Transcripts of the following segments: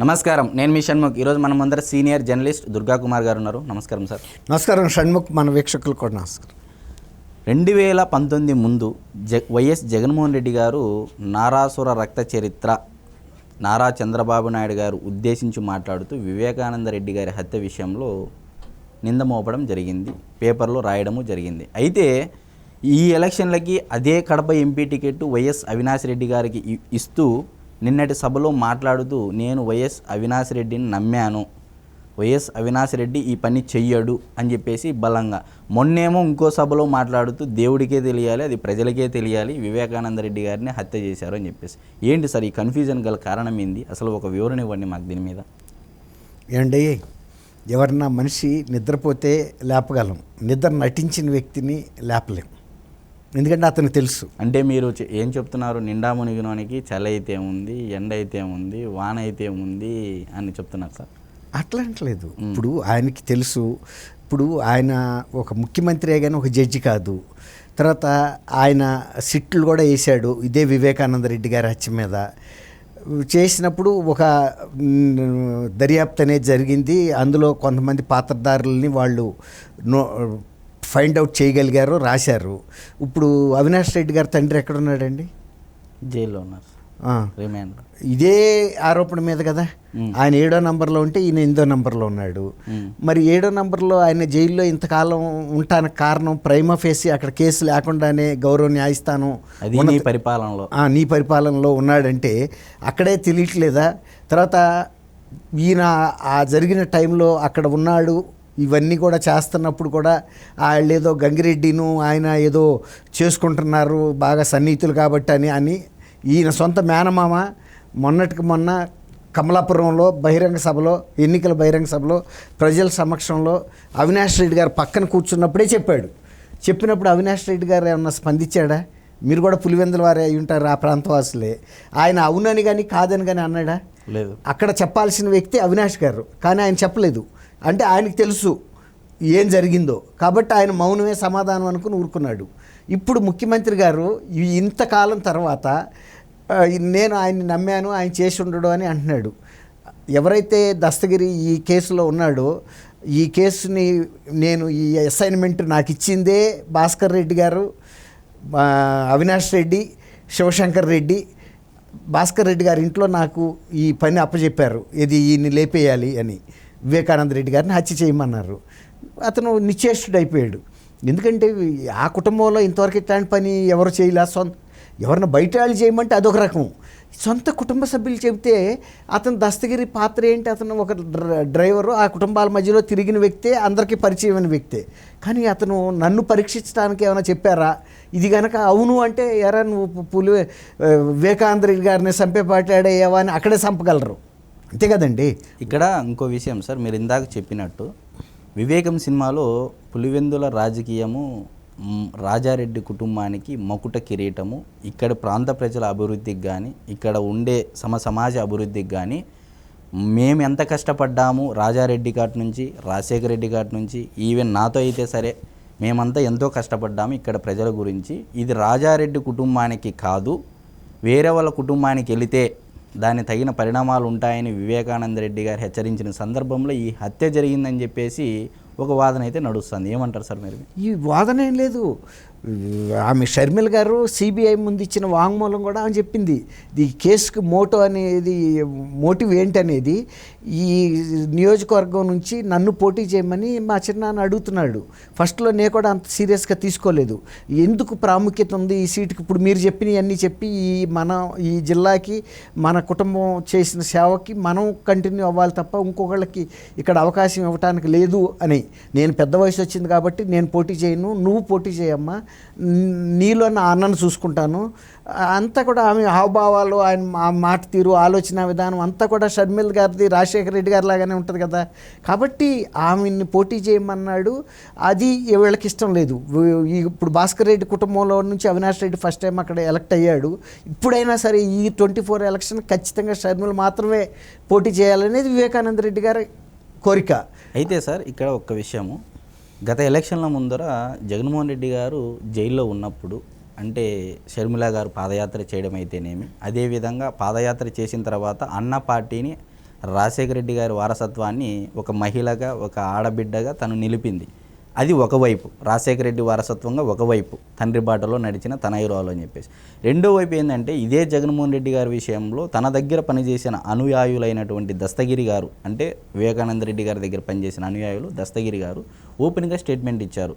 నమస్కారం. నేను మీ షణ్ముఖ్. ఈరోజు మన ముందర సీనియర్ జర్నలిస్ట్ దుర్గా కుమార్ గారు ఉన్నారు. నమస్కారం సార్. నమస్కారం షణ్ముఖ్. మన వీక్షకులు కూడా నమస్కారం. రెండు వేల పంతొమ్మిది ముందు జ వైఎస్ జగన్మోహన్ రెడ్డి గారు నారాసుర రక్త చరిత్ర నారా చంద్రబాబు నాయుడు గారు ఉద్దేశించి మాట్లాడుతూ వివేకానంద రెడ్డి గారి హత్య విషయంలో నింద మోపడం జరిగింది. పేపర్లో రాయడము జరిగింది. అయితే ఈ ఎలక్షన్లకి అదే Kadapa MP ticket YS Avinash Reddy గారికి ఇస్తూ నిన్నటి సభలో మాట్లాడుతూ నేను వైఎస్ అవినాష్ రెడ్డిని నమ్మాను. వైఎస్ అవినాష్ రెడ్డి ఈ పని చెయ్యడు అని చెప్పేసి బలంగా. మొన్నేమో ఇంకో సభలో మాట్లాడుతూ దేవుడికే తెలియాలి అది ప్రజలకే తెలియాలి వివేకానంద రెడ్డి గారిని హత్య చేశారు అని చెప్పేసి. ఏంటి సార్ ఈ కన్ఫ్యూజన్ గల కారణం ఏంది? అసలు ఒక వివరణ ఇవ్వండి మాకు దీని మీద. ఏమండి ఎవరన్నా మనిషి నిద్రపోతే లేపగలం. నిద్ర నటించిన వ్యక్తిని లేపలేం. ఎందుకంటే అతనికి తెలుసు. అంటే మీరు ఏం చెప్తున్నారు? నిండా మునిగినోనికి చలి అయితే ఉంది ఎండ అయితే ఉంది వాన అయితే ఉంది అని చెప్తున్నారు సార్. అట్లా అంటలేదు ఇప్పుడు ఆయనకి తెలుసు. ఇప్పుడు ఆయన ఒక ముఖ్యమంత్రి కానీ ఒక జడ్జి కాదు. తర్వాత ఆయన సిట్లు కూడా వేశాడు ఇదే వివేకానంద రెడ్డి గారి హత్య మీద. చేసినప్పుడు ఒక దర్యాప్తు అనేది జరిగింది. అందులో కొంతమంది పాత్రధారులని వాళ్ళు నో ఫైండ్ అవుట్ చేయగలిగారు రాశారు. ఇప్పుడు అవినాష్ రెడ్డి గారి తండ్రి ఎక్కడున్నాడండి? జైల్లో ఉన్నారు. రిమైండర్ ఇదే ఆరోపణ మీద కదా. ఆయన ఏడో నంబర్లో ఉంటే ఈయన ఎనిమిదో నంబర్లో ఉన్నాడు. మరి ఏడో నంబర్లో ఆయన జైల్లో ఇంతకాలం ఉండటానికి కారణం ప్రైమ ఫేసి అక్కడ కేసు లేకుండానే గౌరవ న్యాయస్థానం నీ పరిపాలనలో. నీ పరిపాలనలో ఉన్నాడంటే అక్కడే తెలియట్లేదా? తర్వాత ఈయన ఆ జరిగిన టైంలో అక్కడ ఉన్నాడు ఇవన్నీ కూడా చేస్తున్నప్పుడు కూడా వాళ్ళు ఏదో గంగిరెడ్డిను ఆయన ఏదో చేసుకుంటున్నారు బాగా సన్నిహితులు కాబట్టి అని అని ఈయన సొంత మేనమామ మొన్నటికి మొన్న కమలాపురంలో బహిరంగ సభలో ఎన్నికల బహిరంగ సభలో ప్రజల సమక్షంలో అవినాష్ రెడ్డి గారు పక్కన కూర్చున్నప్పుడే చెప్పాడు. చెప్పినప్పుడు అవినాష్ రెడ్డి గారు ఏమన్నా స్పందించాడా? మీరు కూడా పులివెందుల వారే అయి ఉంటారు ఆ ప్రాంతవాసులే ఆయన అవునని కానీ కాదని కానీ అన్నాడా? లేదు. అక్కడ చెప్పాల్సిన వ్యక్తి అవినాష్ గారు. కానీ ఆయన చెప్పలేదు. అంటే ఆయనకు తెలుసు ఏం జరిగిందో. కాబట్టి ఆయన మౌనమే సమాధానం అనుకుని ఊరుకున్నాడు. ఇప్పుడు ముఖ్యమంత్రి గారు ఇంతకాలం తర్వాత నేను ఆయన్ని నమ్మాను ఆయన చేసి ఉండడు అని అంటున్నాడు. ఎవరైతే దస్తగిరి ఈ కేసులో ఉన్నాడో ఈ కేసుని నేను ఈ అసైన్మెంట్ నాకు ఇచ్చిందే భాస్కర్ రెడ్డి గారు అవినాష్ రెడ్డి శివశంకర్ రెడ్డి. భాస్కర్ రెడ్డి గారి ఇంట్లో నాకు ఈ పని అప్పచెప్పారు ఇది ఈయన్ని లేపేయాలి అని. వివేకానంద రెడ్డి గారిని హత్య చేయమన్నారు. అతను నిశ్చేష్టుడు అయిపోయాడు ఎందుకంటే ఆ కుటుంబంలో ఇంతవరకు ఇట్లాంటి పని ఎవరు చేయలే? సొంత ఎవరిని బయట వాళ్ళు చేయమంటే అదొక రకం. సొంత కుటుంబ సభ్యులు చెబితే అతను దస్తగిరి పాత్ర ఏంటి? అతను ఒక డ్ర- డ్రైవరు ఆ కుటుంబాల మధ్యలో తిరిగిన వ్యక్తే అందరికీ పరిచయమైన వ్యక్తే. కానీ అతను నన్ను పరీక్షించడానికి ఏమైనా చెప్పారా? ఇది కనుక అవును అంటే ఎరా నువ్వు పులి ఆ, వివేకానంద రెడ్డి గారిని చంపే పాటాడేవా అని అక్కడే చంపగలరు. అంతే కదండి. ఇక్కడ ఇంకో విషయం సార్ మీరు ఇందాక చెప్పినట్టు వివేకం సినిమాలో పులివెందుల రాజకీయము రాజారెడ్డి కుటుంబానికి మకుట కిరీటము ఇక్కడ ప్రాంత ప్రజల అభివృద్ధికి కానీ ఇక్కడ ఉండే సమ సమాజ అభివృద్ధికి కానీ మేము ఎంత కష్టపడ్డాము రాజారెడ్డి ఘాట్ నుంచి రాజశేఖర రెడ్డి ఘాట్ నుంచి ఈవెన్ నాతో అయితే సరే మేమంతా ఎంతో కష్టపడ్డాము ఇక్కడ ప్రజల గురించి. ఇది రాజారెడ్డి కుటుంబానికి కాదు వేరే వాళ్ళ కుటుంబానికి వెళితే దాని తగిన పరిణామాలు ఉంటాయని వివేకానంద రెడ్డి గారు హెచ్చరించిన సందర్భంలో ఈ హత్య జరిగిందని చెప్పేసి ఒక వాదన అయితే నడుస్తుంది. ఏమంటారు సార్ మీరు? ఈ వాదన ఏం లేదు. ఆమె షర్మిల గారు సిబిఐ ముందు ఇచ్చిన వాంగ్మూలం కూడా ఆమె చెప్పింది. ఈ కేసుకి మోటో అనేది మోటివ్ ఏంటనేది ఈ నియోజకవర్గం నుంచి నన్ను పోటీ చేయమని మా చిన్నాన్న అడుగుతున్నాడు. ఫస్ట్లో నేను కూడా అంత సీరియస్గా తీసుకోలేదు. ఎందుకు ప్రాముఖ్యత ఉంది ఈ సీటుకి? ఇప్పుడు మీరు చెప్పినవన్నీ చెప్పి ఈ మన ఈ జిల్లాకి మన కుటుంబం చేసిన సేవకి మనం కంటిన్యూ అవ్వాలి తప్ప ఇంకొకళ్ళకి ఇక్కడ అవకాశం ఇవ్వటానికి లేదు అని. నేను పెద్ద వయసు వచ్చింది కాబట్టి నేను పోటీ చేయను నువ్వు పోటీ చేయమ్మా నీలో నా అన్నను చూసుకుంటాను. అంతా కూడా ఆమె హావభావాలు ఆయన మాట తీరు ఆలోచన విధానం అంతా కూడా షర్మిల్ గారిది రాజశేఖర రెడ్డి గారి లాగానే ఉంటుంది కదా. కాబట్టి ఆమెని పోటీ చేయమన్నాడు. అది వీళ్ళకి ఇష్టం లేదు. ఈ ఇప్పుడు భాస్కర్ రెడ్డి కుటుంబంలో నుంచి అవినాష్ రెడ్డి ఫస్ట్ టైం అక్కడ ఎలక్ట్ అయ్యాడు. ఇప్పుడైనా సరే ఈ ట్వంటీ ఫోర్ ఎలక్షన్ ఖచ్చితంగా షర్మిల మాత్రమే పోటీ చేయాలనేది వివేకానంద రెడ్డి గారి కోరిక. అయితే సార్ ఇక్కడ ఒక్క విషయము. గత ఎలక్షన్ల ముందర జగన్మోహన్ రెడ్డి గారు జైల్లో ఉన్నప్పుడు అంటే షర్మిల గారు పాదయాత్ర చేయడం అయితేనేమి అదేవిధంగా పాదయాత్ర చేసిన తర్వాత అన్న పార్టీని రాజశేఖర రెడ్డి గారి వారసత్వాన్ని ఒక మహిళగా ఒక ఆడబిడ్డగా తను నిలిపింది. అది ఒకవైపు రాజశేఖర రెడ్డి వారసత్వంగా ఒకవైపు తండ్రి బాటలో నడిచిన తనయురాలు అని చెప్పేసి. రెండో వైపు ఏంటంటే ఇదే జగన్మోహన్ రెడ్డి గారి విషయంలో తన దగ్గర పనిచేసిన అనుయాయులైనటువంటి దస్తగిరి గారు అంటే వివేకానంద రెడ్డి గారి దగ్గర పనిచేసిన అనుయాయులు దస్తగిరి గారు ఓపెన్గా స్టేట్మెంట్ ఇచ్చారు.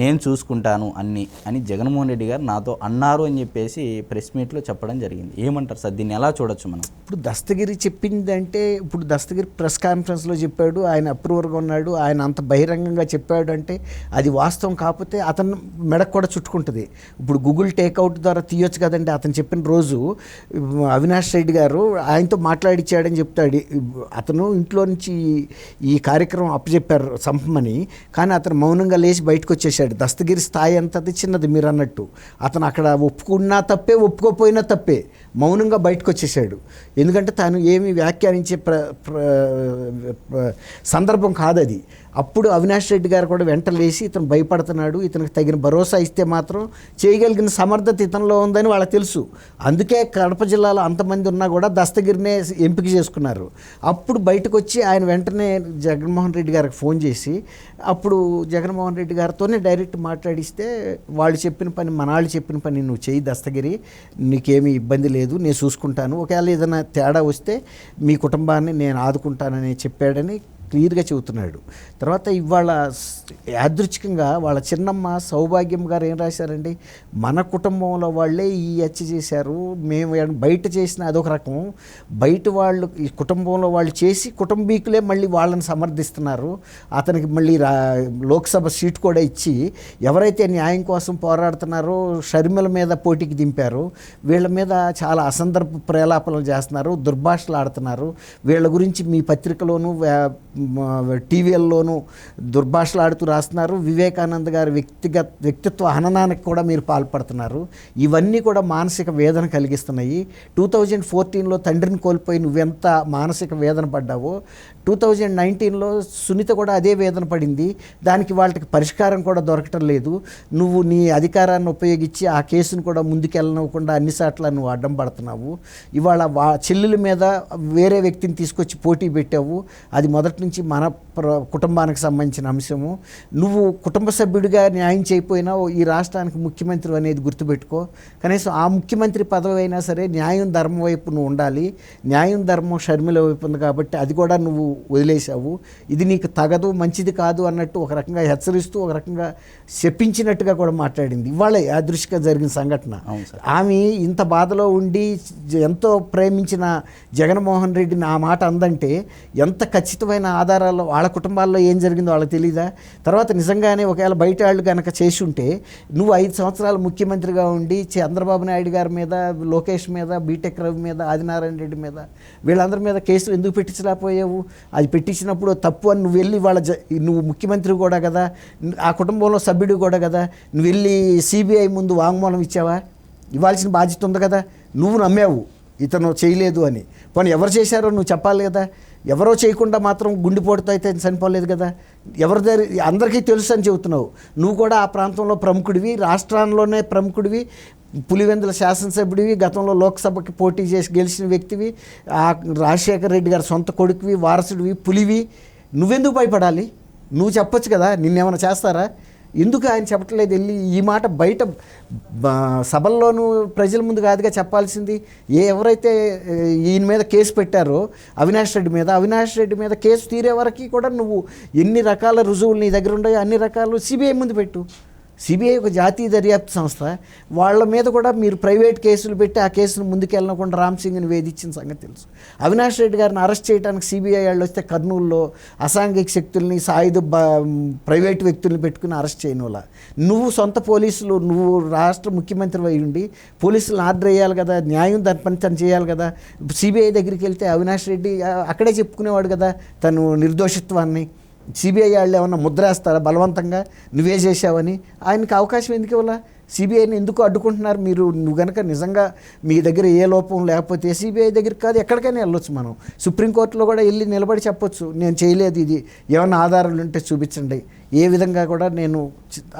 నేను చూసుకుంటాను అన్ని అని జగన్మోహన్ రెడ్డి గారు నాతో అన్నారు అని చెప్పేసి ప్రెస్ మీట్లో చెప్పడం జరిగింది. ఏమంటారు సార్? దీన్ని ఎలా చూడొచ్చు మనం? ఇప్పుడు దస్తగిరి చెప్పిందంటే ఇప్పుడు దస్తగిరి ప్రెస్ కాన్ఫరెన్స్లో చెప్పాడు ఆయన అప్రూవర్గా ఉన్నాడు ఆయన అంత బహిరంగంగా చెప్పాడు అంటే అది వాస్తవం కాకపోతే అతను మెడకు కూడా చుట్టుకుంటుంది. ఇప్పుడు గూగుల్ టేక్అవుట్ ద్వారా తీయొచ్చు కదండి అతను చెప్పిన రోజు. అవినాష్ రెడ్డి గారు ఆయనతో మాట్లాడిచ్చాడని చెప్తాడు. అతను ఇంట్లో నుంచి ఈ కార్యక్రమం అప్పచెప్పారు సంపమని కానీ అతను మౌనంగా లేచి బయటకు వచ్చేసాడు దస్తగిరి స్థాయి అంతది చిన్నది మీరు అన్నట్టు అతను అక్కడ ఒప్పుకున్నా తప్పే ఒప్పుకోపోయినా తప్పే. మౌనంగా బయటకు వచ్చేసాడు ఎందుకంటే తాను ఏమి వ్యాఖ్యానించే ప్ర సందర్భం కాదది. అప్పుడు అవినాష్ రెడ్డి గారు కూడా వెంట లేచి ఇతను భయపడుతున్నాడు ఇతనికి తగిన భరోసా ఇస్తే మాత్రం చేయగలిగిన సమర్థత ఇతనిలో ఉందని వాళ్ళకి తెలుసు. అందుకే కడప జిల్లాలో అంతమంది ఉన్నా కూడా దస్తగిరినే ఎంపిక చేసుకున్నారు. అప్పుడు బయటకు వచ్చి ఆయన వెంటనే జగన్మోహన్ రెడ్డి గారికి ఫోన్ చేసి అప్పుడు జగన్మోహన్ రెడ్డి గారితోనే డైరెక్ట్ మాట్లాడిస్తే వాళ్ళు చెప్పిన పని మనాళ్ళు చెప్పిన పని నువ్వు చేయి దస్తగిరి నీకేమీ ఇబ్బంది లేదు. లేదు నేను చూసుకుంటాను. ఒకవేళ ఏదైనా తేడా వస్తే మీ కుటుంబాన్ని నేను ఆదుకుంటానని చెప్పాడని క్లియర్గా చెబుతున్నాడు. తర్వాత ఇవాళ యాదృచ్ఛికంగా వాళ్ళ చిన్నమ్మ సౌభాగ్యం గారు ఏం రాశారండి? మన కుటుంబంలో వాళ్ళే ఈ హత్య చేశారు. మేము బయట చేసిన అదొక రకం. బయట వాళ్ళు ఈ కుటుంబంలో వాళ్ళు చేసి కుటుంబీకులే మళ్ళీ వాళ్ళని సమర్థిస్తున్నారు. అతనికి మళ్ళీ రా లోక్సభ సీట్ కూడా ఇచ్చి ఎవరైతే న్యాయం కోసం పోరాడుతున్నారో షర్మిల మీద పోటీకి దింపారు. వీళ్ళ మీద చాలా అసందర్భ ప్రేలాపనలు చేస్తున్నారు. దుర్భాషలు ఆడుతున్నారు వీళ్ళ గురించి మీ పత్రికలోనూ టీవీల్లోనూ దుర్భాషలు ఆడుతూ రాస్తున్నారు. వివేకానంద గారి వ్యక్తిగత వ్యక్తిత్వ హననానికి కూడా మీరు పాల్పడుతున్నారు. ఇవన్నీ కూడా మానసిక వేదన కలిగిస్తున్నాయి. టూ థౌజండ్ ఫోర్టీన్లో తండ్రిని కోల్పోయి నువ్వెంత మానసిక వేదన పడ్డావో టూ థౌజండ్ నైన్టీన్లో సునీత కూడా అదే వేదన పడింది. దానికి వాళ్ళకి పరిష్కారం కూడా దొరకటం లేదు. నువ్వు నీ అధికారాన్ని ఉపయోగించి ఆ కేసును కూడా ముందుకెళ్ళనివ్వకుండా అన్ని సార్లు నువ్వు అడ్డం పడుతున్నావు. ఇవాళ వా చెల్లెల మీద వేరే వ్యక్తిని తీసుకొచ్చి పోటీ పెట్టావు. అది మొదటి నుంచి మన ప్ర- కుటుంబానికి సంబంధించిన అంశము. నువ్వు కుటుంబ సభ్యుడిగా న్యాయం చేయకపోయినా ఈ రాష్ట్రానికి ముఖ్యమంత్రి అనేది గుర్తుపెట్టుకో. కనీసం ఆ ముఖ్యమంత్రి పదవి అయినా సరే న్యాయం ధర్మం వైపు నువ్వు ఉండాలి. న్యాయం ధర్మం షర్మిల వైపు ఉంది కాబట్టి అది కూడా నువ్వు వదిలేశావు. ఇది నీకు తగదు మంచిది కాదు అన్నట్టు ఒక రకంగా హెచ్చరిస్తూ ఒక రకంగా చెప్పించినట్టుగా కూడా మాట్లాడింది. ఇవాళ యాదృష్గా జరిగిన సంఘటన. అవును సార్. ఆమె ఇంత బాధలో ఉండి ఎంతో ప్రేమించిన జగన్మోహన్ రెడ్డిని ఆ మాట అందంటే ఎంత ఖచ్చితమైన ఆధారాలు వాళ్ళ కుటుంబాల్లో ఏం జరిగిందో వాళ్ళకి తెలీదా? తర్వాత నిజంగానే ఒకవేళ బయట వాళ్ళు కనుక చేసి ఉంటే నువ్వు ఐదు సంవత్సరాలు ముఖ్యమంత్రిగా ఉండి చంద్రబాబు నాయుడు గారి మీద లోకేష్ మీద బీటెక్ రవి మీద ఆదినారాయణ రెడ్డి మీద వీళ్ళందరి మీద కేసులు ఎందుకు పెట్టించలేకపోయావు? అది పెట్టించినప్పుడు తప్పు అని నువ్వు వెళ్ళి వాళ్ళ జ- నువ్వు ముఖ్యమంత్రి కూడా కదా ఆ కుటుంబంలో సభ్యుడు కూడా కదా నువ్వు వెళ్ళి సిబిఐ ముందు వాంగ్మూలం ఇచ్చావా? ఇవ్వాల్సిన బాధ్యత ఉంది కదా నువ్వు నమ్మావు. ఇతను చేయలేదు అని. పోనీ ఎవరు చేశారో నువ్వు చెప్పాలి కదా. ఎవరో చేయకుండా మాత్రం గుండెపోటుతో అయితే చనిపోలేదు కదా. ఎవరి దగ్గర అందరికీ తెలుసు అని చెబుతున్నావు. నువ్వు కూడా ఆ ప్రాంతంలో ప్రముఖుడివి రాష్ట్రాల్లోనే ప్రముఖుడివి పులివెందుల శాసనసభ్యుడివి గతంలో లోక్సభకి పోటీ చేసి గెలిచిన వ్యక్తివి ఆ రాజశేఖర రెడ్డి గారి సొంత కొడుకువి వారసుడివి పులివి. నువ్వెందుకు భయపడాలి? నువ్వు చెప్పొచ్చు కదా. నిన్నేమైనా చేస్తారా? ఎందుకు ఆయన చెప్పట్లేదు వెళ్ళి ఈ మాట బయట సభల్లోనూ ప్రజల ముందు కాదుగా చెప్పాల్సింది? ఏ ఎవరైతే ఈయన మీద కేసు పెట్టారో అవినాష్ రెడ్డి మీద అవినాష్ రెడ్డి మీద కేసు తీరే వరకు కూడా నువ్వు ఎన్ని రకాల రుజువులు నీ దగ్గర ఉన్నాయో అన్ని రకాలు సిబిఐ ముందు పెట్టు. సిబిఐ ఒక జాతీయ దర్యాప్తు సంస్థ. వాళ్ళ మీద కూడా మీరు ప్రైవేట్ కేసులు పెట్టి ఆ కేసును ముందుకెళ్ళకుండా రామ్ సింగ్ని వేధించిన సంగతి తెలుసు. అవినాష్ రెడ్డి గారిని అరెస్ట్ చేయడానికి సిబిఐ వాళ్ళు వస్తే కర్నూలులో అసాంఘిక శక్తుల్ని సాయుధ బ- ప్రైవేట్ వ్యక్తుల్ని పెట్టుకుని అరెస్ట్ చేయను వాళ్ళ. నువ్వు సొంత పోలీసులు నువ్వు రాష్ట్ర ముఖ్యమంత్రి అయి ఉండి పోలీసులను ఆర్డర్ వేయాలి కదా న్యాయం దాని పని తను చేయాలి కదా. సిబిఐ దగ్గరికి వెళ్తే అవినాష్ రెడ్డి అక్కడే చెప్పుకునేవాడు కదా తను నిర్దోషిత్వాన్ని. సిబిఐ వాళ్ళు ఏమన్నా ముద్రేస్తారా? బలవంతంగా నువ్వే చేశావని. ఆయనకి అవకాశం ఎందుకు ఇవ్వాలా? సిబిఐని ఎందుకు అడ్డుకుంటున్నారు మీరు? నువ్వు కనుక నిజంగా మీ దగ్గర ఏ లోపం లేకపోతే సిబిఐ దగ్గరికి కాదు ఎక్కడికైనా వెళ్ళొచ్చు మనం. సుప్రీంకోర్టులో కూడా వెళ్ళి నిలబడి చెప్పొచ్చు. నేను చేయలేదు ఇది. ఏమైనా ఆధారాలు ఉంటే చూపించండి. ఏ విధంగా కూడా నేను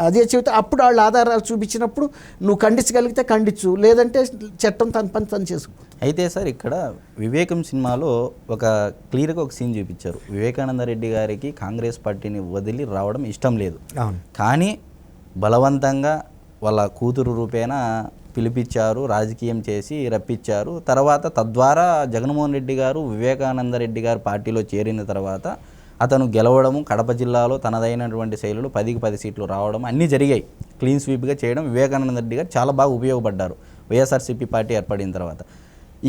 అదే చెబితే అప్పుడు వాళ్ళు ఆధారాలు చూపించినప్పుడు నువ్వు ఖండించగలిగితే ఖండించు లేదంటే చట్టం తన పని తను చేసుకు. అయితే సార్ ఇక్కడ వివేకం సినిమాలో ఒక క్లియర్గా ఒక సీన్ చూపించారు. వివేకానంద రెడ్డి గారికి కాంగ్రెస్ పార్టీని వదిలి రావడం ఇష్టం లేదు. కానీ బలవంతంగా వాళ్ళ కూతురు రూపేణ పిలిపించారు రాజకీయం చేసి రప్పించారు. తర్వాత తద్వారా జగన్మోహన్ రెడ్డి గారు వివేకానంద రెడ్డి గారు పార్టీలో చేరిన తర్వాత అతను గెలవడము కడప జిల్లాలో తనదైనటువంటి శైలులు పదికి పది సీట్లు రావడం అన్నీ జరిగాయి. క్లీన్ స్వీప్గా చేయడం వివేకానంద రెడ్డి గారు చాలా బాగా ఉపయోగపడ్డారు. వైఎస్ఆర్సీపీ పార్టీ ఏర్పడిన తర్వాత.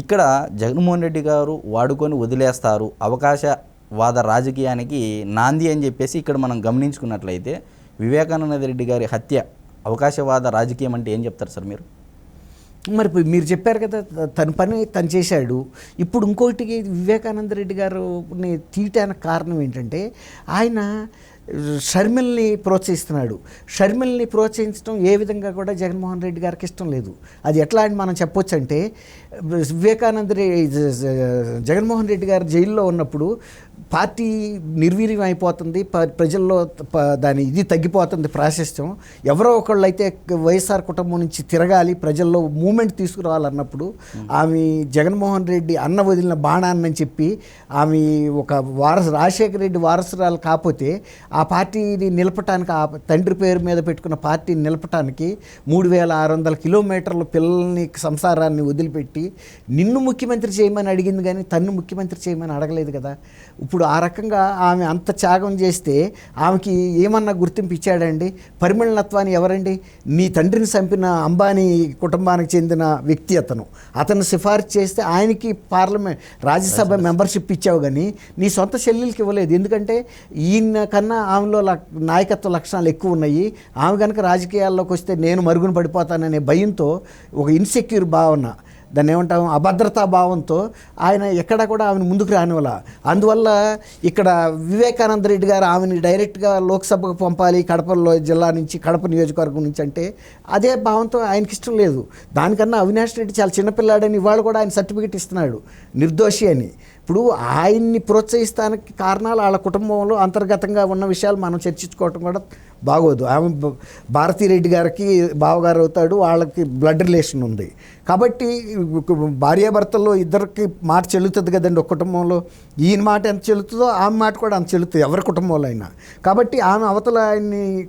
ఇక్కడ జగన్మోహన్ రెడ్డి గారు వాడుకొని వదిలేస్తారు. అవకాశవాద రాజకీయానికి నాంది అని చెప్పేసి ఇక్కడ మనం గమనించుకున్నట్లయితే వివేకానంద రెడ్డి గారి హత్య అవకాశవాద రాజకీయం అంటే ఏం చెప్తారు సార్ మీరు? మరి మీరు చెప్పారు కదా తన పని తను చేశాడు. ఇప్పుడు ఇంకోటి వివేకానంద రెడ్డి గారుని తీయటానికి కారణం ఏంటంటే ఆయన షర్మిల్ని ప్రోత్సహిస్తున్నాడు. షర్మిల్ని ప్రోత్సహించడం ఏ విధంగా కూడా జగన్మోహన్ రెడ్డి గారికి ఇష్టం లేదు. అది ఎట్లా అని మనం చెప్పొచ్చు అంటే వివేకానంద రెడ్డి జగన్మోహన్ రెడ్డి గారు జైల్లో ఉన్నప్పుడు పార్టీ నిర్వీర్యం అయిపోతుంది ప- ప్రజల్లో ప- దాని ఇది తగ్గిపోతుంది ప్రాశస్త్యం. ఎవరో ఒకళ్ళు అయితే వైఎస్ఆర్ కుటుంబం నుంచి తిరగాలి ప్రజల్లో మూమెంట్ తీసుకురావాలన్నప్పుడు ఆమె జగన్మోహన్ రెడ్డి అన్న వదిలిన బాణాన్నని అని చెప్పి ఆమె ఒక వారసు రాజశేఖర రెడ్డి వారసురాలు కాకపోతే ఆ పార్టీని నిలపటానికి ఆ తండ్రి పేరు మీద పెట్టుకున్న పార్టీని నిలపటానికి మూడు వేల ఆరు వందల కిలోమీటర్ల పిల్లల్ని సంసారాన్ని వదిలిపెట్టి నిన్ను ముఖ్యమంత్రి చేయమని అడిగింది కానీ తన్ను ముఖ్యమంత్రి చేయమని అడగలేదు కదా. ఇప్పుడు ఆ రకంగా ఆమె అంత త్యాగం చేస్తే ఆమెకి ఏమన్నా గుర్తింపు ఇచ్చాడండి? పరిమళనత్వాన్ని ఎవరండి? నీ తండ్రిని చంపిన అంబానీ కుటుంబానికి చెందిన వ్యక్తి అతను. అతను సిఫార్సు చేస్తే ఆయనకి పార్లమెంట్ రాజ్యసభ మెంబర్షిప్ ఇచ్చావు కానీ నీ సొంత చెల్లెలకి ఇవ్వలేదు. ఎందుకంటే ఈయన కన్నా ఆమెలో నాయకత్వ లక్షణాలు ఎక్కువ ఉన్నాయి. ఆమె కనుక రాజకీయాల్లోకి వస్తే నేను మరుగున పడిపోతాననే భయంతో ఒక ఇన్సెక్యూర్ భావన దాన్ని ఏమంటాం? అభద్రతా భావంతో ఆయన ఎక్కడ కూడా ఆమెను ముందుకు రానివల అందువల్ల ఇక్కడ వివేకానంద రెడ్డి గారు ఆమెని డైరెక్ట్గా లోక్సభకు పంపాలి కడపలో జిల్లా నుంచి కడప నియోజకవర్గం నుంచి అంటే అదే భావంతో ఆయనకి ఇష్టం లేదు. దానికన్నా అవినాష్ రెడ్డి చాలా చిన్నపిల్లాడని ఇవాళ కూడా ఆయన సర్టిఫికెట్ ఇస్తున్నాడు. నిర్దోషి అని. ఇప్పుడు ఆయన్ని ప్రోత్సహిస్తానికి కారణాలు వాళ్ళ కుటుంబంలో అంతర్గతంగా ఉన్న విషయాలు మనం చర్చించుకోవటం కూడా బాగోదు. ఆమె బ- భారతీరెడ్డి గారికి బావగారు అవుతాడు వాళ్ళకి బ్లడ్ రిలేషన్ ఉంది. కాబట్టి భార్యాభర్తల్లో ఇద్దరికి మాట చెల్లుతుంది కదండి ఒక కుటుంబంలో. ఈయన మాట ఎంత చెల్లుతుందో ఆమె మాట కూడా అంత చెల్లుతుంది ఎవరి కుటుంబంలో అయినా కాబట్టి ఆమె అవతల ఆయన్ని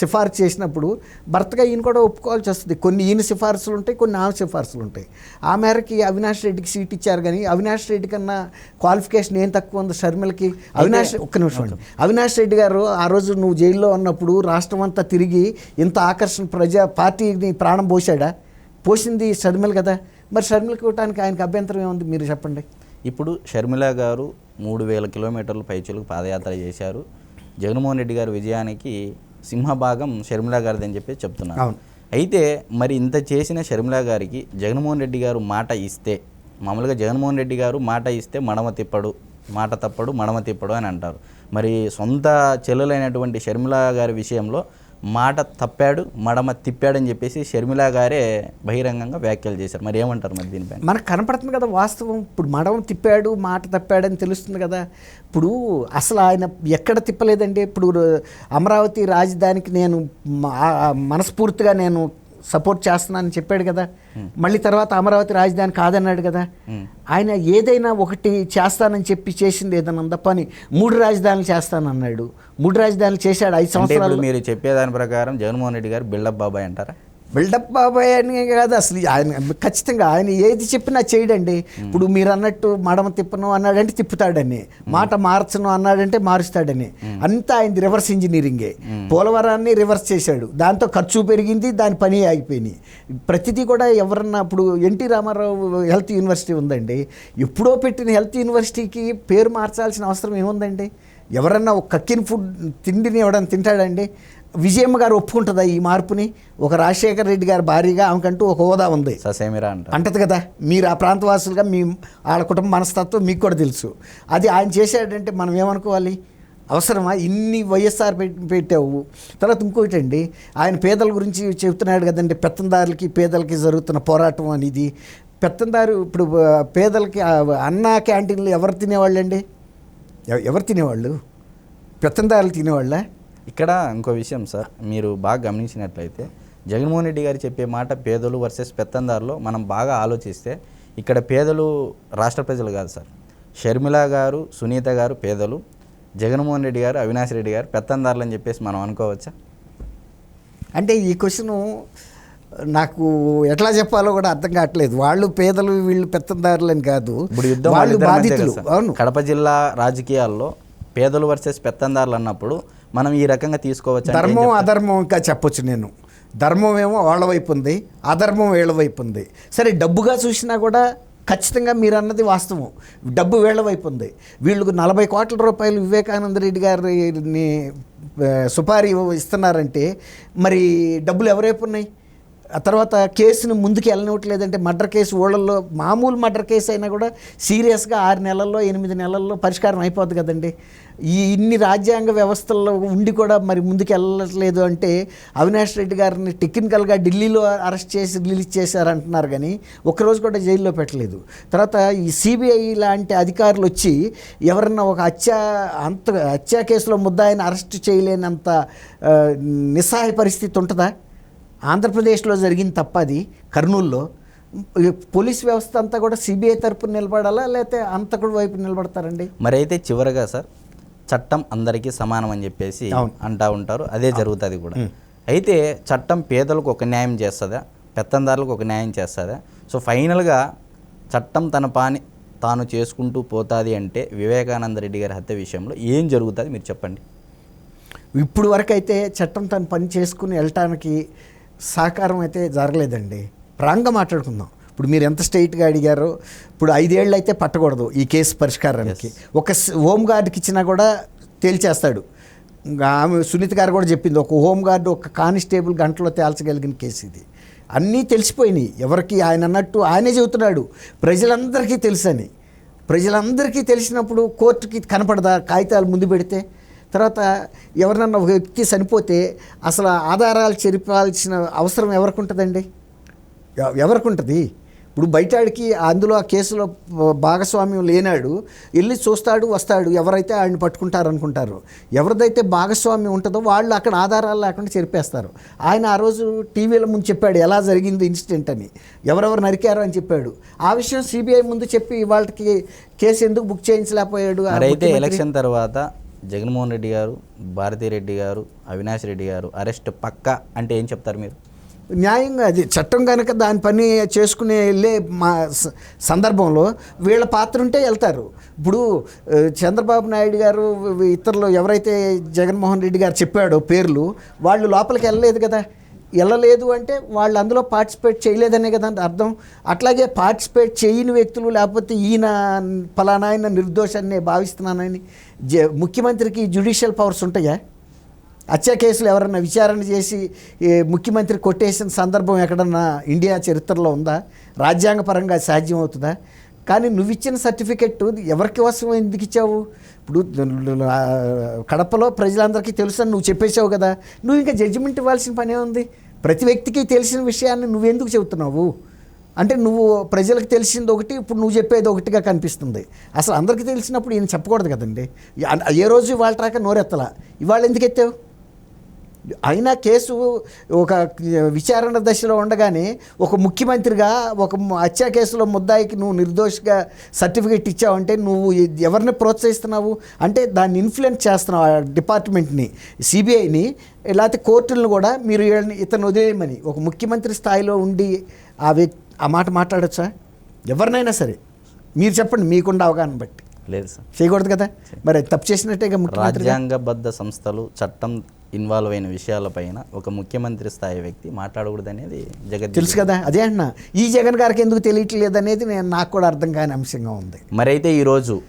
సిఫార్సు చేసినప్పుడు భర్తగా ఈయన కూడా ఒప్పుకోవాల్సి వస్తుంది. కొన్ని ఈయన సిఫార్సులు ఉంటాయి కొన్ని ఆమె సిఫార్సులు ఉంటాయి. ఆ మేరకి అవినాష్ రెడ్డికి సీట్ ఇచ్చారు కానీ అవినాష్ రెడ్డి కన్నా క్వాలిఫికేషన్ ఏం తక్కువ ఉంది షర్మిలకి? అవినాష్ ఒక్క నిమిషం అండి అవినాష్ రెడ్డి గారు ఆ రోజు నువ్వు జైల్లో ఉన్నప్పుడు రాష్ట్రం అంతా తిరిగి ఇంత ఆకర్షణ ప్రజా పార్టీని ప్రాణం పోసాడా పోసింది షర్మిల కదా. మరి షర్మిలకి ఇవ్వడానికి ఆయనకి అభ్యంతరం ఏముంది? మీరు చెప్పండి. ఇప్పుడు షర్మిల గారు మూడు వేల కిలోమీటర్ల పైచులకు పాదయాత్ర చేశారు. జగన్మోహన్ రెడ్డి గారి విజయానికి సింహభాగం షర్మిల గారిది అని చెప్పి చెప్తున్నారు. అయితే మరి ఇంత చేసిన షర్మిల గారికి జగన్మోహన్ రెడ్డి గారు మాట ఇస్తే మామూలుగా జగన్మోహన్ రెడ్డి గారు మాట ఇస్తే మడమ తిప్పడు మాట తప్పడు మడమ తిప్పడు అని అంటారు మరి సొంత చెల్లెలైనటువంటి షర్మిల గారి విషయంలో మాట తప్పాడు మడమ తిప్పాడని చెప్పేసి షర్మిల గారే బహిరంగంగా వ్యాఖ్యలు చేశారు. మరి ఏమంటారు మరి దీనిపై మనకు కనపడుతుంది కదా వాస్తవం. ఇప్పుడు మడమ తిప్పాడు మాట తప్పాడని తెలుస్తుంది కదా. ఇప్పుడు అసలు ఆయన ఎక్కడ తిప్పలేదండి? ఇప్పుడు అమరావతి రాజధానికి నేను మనస్ఫూర్తిగా నేను సపోర్ట్ చేస్తున్నానని చెప్పాడు కదా. మళ్ళీ తర్వాత అమరావతి రాజధాని కాదన్నాడు కదా. ఆయన ఏదైనా ఒకటి చేస్తానని చెప్పి చేసింది ఏదైనా ఉందా? పని. మూడు రాజధానులు చేస్తానన్నాడు. మూడు రాజధానులు చేశాడు. ఐదు సంవత్సరాలు మీరు చెప్పేదాని ప్రకారం జగన్మోహన్ రెడ్డి గారు బిల్డప్ బాబాయ్ అంటారా? బిల్డప్ బాబాయ్ అని కాదు అసలు ఆయన ఖచ్చితంగా ఆయన ఏది చెప్పినా చేయడండి. ఇప్పుడు మీరు అన్నట్టు మడమ తిప్పను అన్నాడంటే తిప్పుతాడని మాట మార్చను అన్నాడంటే మారుస్తాడని. అంతా ఆయనది రివర్స్ ఇంజనీరింగే పోలవరాన్ని రివర్స్ చేశాడు. దాంతో ఖర్చు పెరిగింది దాని పని ఆగిపోయినాయి. ప్రతిదీ కూడా ఎవరన్నా ఇప్పుడు ఎన్టీ రామారావు హెల్త్ యూనివర్సిటీ ఉందండి. ఎప్పుడో పెట్టిన హెల్త్ యూనివర్సిటీకి పేరు మార్చాల్సిన అవసరం ఏముందండి? ఎవరన్నా ఒక కక్కిన ఫుడ్ తిండిని ఎవడన్నా తింటాడండి? విజయమ్మ గారు ఒప్పుకుంటుందా ఈ మార్పుని? ఒక రాజశేఖర రెడ్డి గారి భార్యగా ఆమెకంటూ ఒక హోదా ఉంది. ససేమిరా అంటారు అంటది కదా మీరు ఆ ప్రాంతవాసులుగా మీ వాళ్ళ కుటుంబ మనస్తత్వం మీకు కూడా తెలుసు. అది ఆయన చేశాడంటే మనం ఏమనుకోవాలి? అవసరమా? ఇన్ని వైఎస్ఆర్ పెట్- పెట్టావు. తర్వాత ఇంకోటి అండి ఆయన పేదల గురించి చెబుతున్నాడు కదండి పెత్తందారులకి పేదలకి జరుగుతున్న పోరాటం అనేది. పెత్తందారు ఇప్పుడు పేదలకి అన్న క్యాంటీన్లు ఎవరు తినేవాళ్ళండి? ఎవ- ఎవరు తినేవాళ్ళు? పెత్తందారులు తినేవాళ్ళ? ఇక్కడ ఇంకో విషయం సార్. మీరు బాగా గమనించినట్లయితే జగన్మోహన్ రెడ్డి గారు చెప్పే మాట పేదలు వర్సెస్ పెత్తందారులో మనం బాగా ఆలోచిస్తే ఇక్కడ పేదలు రాష్ట్ర ప్రజలు కాదు సార్. షర్మిల గారు సునీత గారు పేదలు జగన్మోహన్ రెడ్డి గారు అవినాష్ రెడ్డి గారు పెత్తందారులు అని చెప్పేసి మనం అనుకోవచ్చా? అంటే ఈ క్వశ్చను నాకు ఎట్లా చెప్పాలో కూడా అర్థం కావట్లేదు. వాళ్ళు పేదలు వీళ్ళు పెత్తందారులు అని కాదు. ఇప్పుడు యుద్ధం వాళ్ళు బాధితులు. అవును. కడప జిల్లా రాజకీయాల్లో పేదలు వర్సెస్ పెత్తందారులు అన్నప్పుడు మనం ఈ రకంగా తీసుకోవచ్చు ధర్మం అధర్మం ఇంకా చెప్పొచ్చు నేను. ధర్మం ఏమో వాళ్ళ వైపు ఉంది అధర్మం వీళ్ళ వైపు ఉంది. సరే డబ్బుగా చూసినా కూడా ఖచ్చితంగా మీరు అన్నది వాస్తవం. డబ్బు వీళ్ళ వైపు ఉంది. వీళ్ళకు నలభై కోట్ల రూపాయలు వివేకానంద రెడ్డి గారిని సుపారీ ఇస్తున్నారంటే మరి డబ్బులు ఎవరైపు ఉన్నాయి? ఆ తర్వాత కేసును ముందుకు వెళ్ళనివ్వట్లేదంటే మర్డర్ కేసు ఊళ్ళల్లో మామూలు మర్డర్ కేసు అయినా కూడా సీరియస్గా ఆరు నెలల్లో ఎనిమిది నెలల్లో పరిష్కారం అయిపోద్ది కదండి. ఈ ఇన్ని రాజ్యాంగ వ్యవస్థల్లో ఉండి కూడా మరి ముందుకు వెళ్ళట్లేదు అంటే అవినాష్ రెడ్డి గారిని టెక్నికల్గా ఢిల్లీలో అరెస్ట్ చేసి రిలీజ్ చేశారంటున్నారు కానీ ఒక్కరోజు కూడా జైల్లో పెట్టలేదు. తర్వాత ఈ సిబిఐ లాంటి అధికారులు వచ్చి ఎవరన్నా ఒక హత్య అంత హత్య కేసులో ముద్దాయిని అరెస్ట్ చేయలేనంత నిస్సహాయ పరిస్థితి ఉంటుందా? ఆంధ్రప్రదేశ్లో జరిగింది తప్ప అది కర్నూల్లో పోలీస్ వ్యవస్థ అంతా కూడా సిబిఐ తరపున నిలబడాలా లేకపోతే అంతకుడు వైపు నిలబడతారండి? మరి అయితే చివరగా సార్ చట్టం అందరికీ సమానం అని చెప్పేసి. అంటా ఉంటారు. అదే జరుగుతుంది కూడా. అయితే చట్టం పేదలకు ఒక న్యాయం చేస్తుందా? పెత్తందారులకు ఒక న్యాయం చేస్తుందా? సో ఫైనల్గా చట్టం తన పాని తాను చేసుకుంటూ పోతుంది అంటే వివేకానంద రెడ్డి గారి హత్య విషయంలో ఏం జరుగుతుంది మీరు చెప్పండి? ఇప్పుడు వరకు అయితే చట్టం తను పని చేసుకుని వెళ్ళటానికి సహకారం అయితే జరగలేదండి. ప్రాంగా మాట్లాడుకుందాం. ఇప్పుడు మీరు ఎంత స్ట్రైట్గా అడిగారో ఇప్పుడు ఐదేళ్ళు అయితే పట్టకూడదు ఈ కేసు పరిష్కారానికి. ఒక హోమ్ గార్డ్కి ఇచ్చినా కూడా తేల్చేస్తాడు. ఆమె సునీత గారు కూడా చెప్పింది ఒక హోమ్ గార్డు ఒక కానిస్టేబుల్ గంటలో తేల్చగలిగిన కేసు ఇది. అన్నీ తెలిసిపోయినాయి. ఎవరికి ఆయన అన్నట్టు ఆయనే చెబుతున్నాడు. ప్రజలందరికీ తెలుసని. ప్రజలందరికీ తెలిసినప్పుడు కోర్టుకి కనపడదా? కాగితాలు ముందు పెడితే తర్వాత ఎవరినన్నా ఒక వ్యక్తి చనిపోతే అసలు ఆధారాలు చెరిపాల్సిన అవసరం ఎవరికి ఉంటుందండి ఎవ- ఎవరికి ఉంటుంది ఇప్పుడు బయటాడికి అందులో ఆ కేసులో భాగస్వామ్యం లేనాడు వెళ్ళి చూస్తాడు వస్తాడు ఎవరైతే ఆయన్ని పట్టుకుంటారు అనుకుంటారు ఎవరిదైతే భాగస్వామ్యం ఉంటుందో వాళ్ళు అక్కడ ఆధారాలు లేకుండా చెరిపేస్తారు. ఆయన ఆ రోజు టీవీలో ముందు చెప్పాడు ఎలా జరిగింది ఇన్సిడెంట్ అని. ఎవరెవరు నరికారు అని చెప్పాడు. ఆ విషయం సిబిఐ ముందు చెప్పి వాళ్ళకి కేసు ఎందుకు బుక్ చేయించలేకపోయాడు అయితే? ఎలక్షన్ తర్వాత జగన్మోహన్ రెడ్డి గారు భారతీరెడ్డి గారు అవినాష్ రెడ్డి గారు అరెస్ట్ పక్క అంటే ఏం చెప్తారు మీరు? న్యాయంగా అది చట్టం కనుక దాని పని చేసుకునే వెళ్ళే మా స- సందర్భంలో వీళ్ళ పాత్ర ఉంటే వెళ్తారు. ఇప్పుడు చంద్రబాబు నాయుడు గారు ఇతరులు ఎవరైతే జగన్మోహన్ రెడ్డి గారు చెప్పాడో పేర్లు వాళ్ళు లోపలికి వెళ్ళలేదు కదా. వెళ్ళలేదు అంటే వాళ్ళు అందులో పార్టిసిపేట్ చేయలేదనే కదా అర్థం. అట్లాగే పార్టిసిపేట్ చేయని వ్యక్తులు లేకపోతే ఈయన ఫలానా ఆయన నిర్దోషాన్ని భావిస్తున్నానని ముఖ్యమంత్రికి జ్యుడిషియల్ పవర్స్ ఉంటాయా? హత్యా కేసులు ఎవరన్నా విచారణ చేసి ముఖ్యమంత్రి కొట్టేసిన సందర్భం ఎక్కడన్నా ఇండియా చరిత్రలో ఉందా? రాజ్యాంగపరంగా సాధ్యం అవుతుందా కానీ నువ్వు ఇచ్చిన సర్టిఫికెట్ ఎవరికి కోసం ఎందుకు ఇచ్చావు? ఇప్పుడు కడపలో ప్రజలందరికీ తెలుసు అని నువ్వు చెప్పేశావు కదా. నువ్వు ఇంకా జడ్జిమెంట్ ఇవ్వాల్సిన పనే ఉంది. ప్రతి వ్యక్తికి తెలిసిన విషయాన్ని నువ్వెందుకు చెబుతున్నావు? అంటే నువ్వు ప్రజలకు తెలిసింది ఒకటి ఇప్పుడు నువ్వు చెప్పేది ఒకటిగా కనిపిస్తుంది. అసలు అందరికీ తెలిసినప్పుడు ఈయన చెప్పకూడదు కదండి. ఏ రోజు ఇవాళ రాక నోరెత్తలా? ఇవాళ ఎందుకు ఎత్తావు? అయినా కేసు ఒక విచారణ దశలో ఉండగానే ఒక ముఖ్యమంత్రిగా ఒక హత్యా కేసులో ముద్దాయికి నువ్వు నిర్దోషిగా సర్టిఫికేట్ ఇచ్చావంటే నువ్వు ఎవరిని ప్రోత్సహిస్తున్నావు? అంటే దాన్ని ఇన్ఫ్లుయెన్స్ చేస్తున్నావు ఆ డిపార్ట్మెంట్ని సిబిఐని లేకపోతే కోర్టులను కూడా మీరు ఇతను వదిలేయమని. ఒక ముఖ్యమంత్రి స్థాయిలో ఉండి ఆ వ్యక్తి ఆ మాట మాట్లాడొచ్చా? ఎవరినైనా సరే. మీరు చెప్పండి మీకుండా అవగాహన బట్టి. లేదు సార్. చేయకూడదు కదా? మరి తప్పు ముఖ్యమంత్రి రాజ్యాంగబద్ధ సంస్థలు చట్టం ఇన్వాల్వ్ అయిన విషయాలపైన ఒక ముఖ్యమంత్రి స్థాయి వ్యక్తి మాట్లాడకూడదు అనేది జగత్ తెలుసు కదా? అదే అంటున్నా ఈ జగన్ గారికి ఎందుకు తెలియట్లేదు అనేది నేను నాకు కూడా అర్థం కాని అంశంగా ఉంది. మరైతే ఈరోజు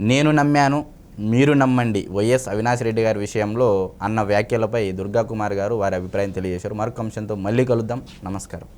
నేను నమ్మాను మీరు నమ్మండి వైఎస్ అవినాష్ రెడ్డి గారి విషయంలో అన్న వ్యాఖ్యలపై దుర్గా కుమార్ గారు వారి అభిప్రాయం తెలియజేశారు. మరొక అంశంతో మళ్ళీ కలుద్దాం. నమస్కారం.